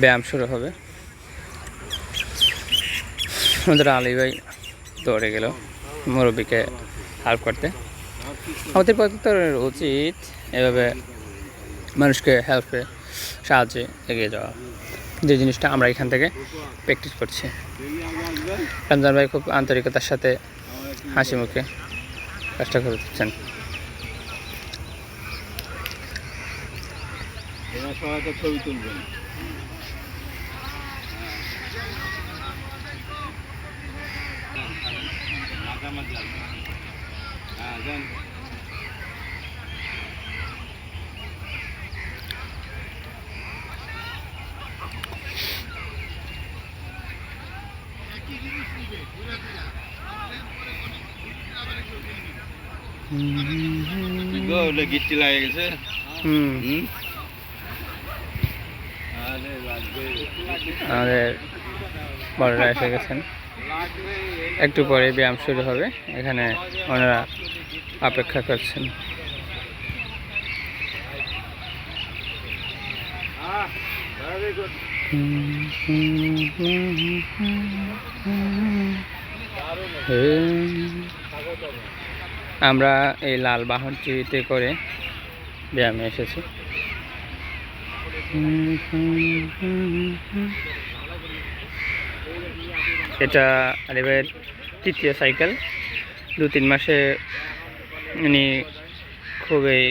ব্যায়াম শুরু হবে। আমাদের আলী ভাই দৌড়ে গেল, মুরব্বীকে হেল্প করতে। আমাদের প্রত্যেকের উচিত এভাবে মানুষকে হেল্পে সাহায্যে এগিয়ে যাওয়া। যে জিনিসটা আমরা এখান থেকে প্র্যাকটিস করছি। রমজান ভাই খুব আন্তরিকতার সাথে হাসি মুখে কাজটা করে দিচ্ছেন। ছবি তুলবেন। মাঝামাঝি আসবে হ্যাঁ যান গো গিট্টি লাগে গেছে হুম। আরে বড়রা এসে গেছেন। একটু পরে ব্যায়াম শুরু হবে। এখানে ওনারা অপেক্ষা করছেন। আমরা এই লাল বাহনটিতে করে ব্যায়ামে এসেছি। এটা আলিবের তৃতীয় সাইকেল দু তিন মাসে উনি খুবই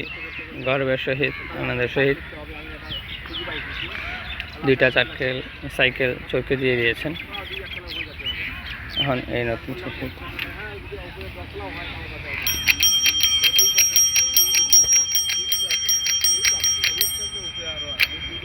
গর্বের সহিত, আনন্দের সহিত দুইটা চারকেল সাইকেল চৌকে দিয়ে দিয়েছেন। এখন এই নতুন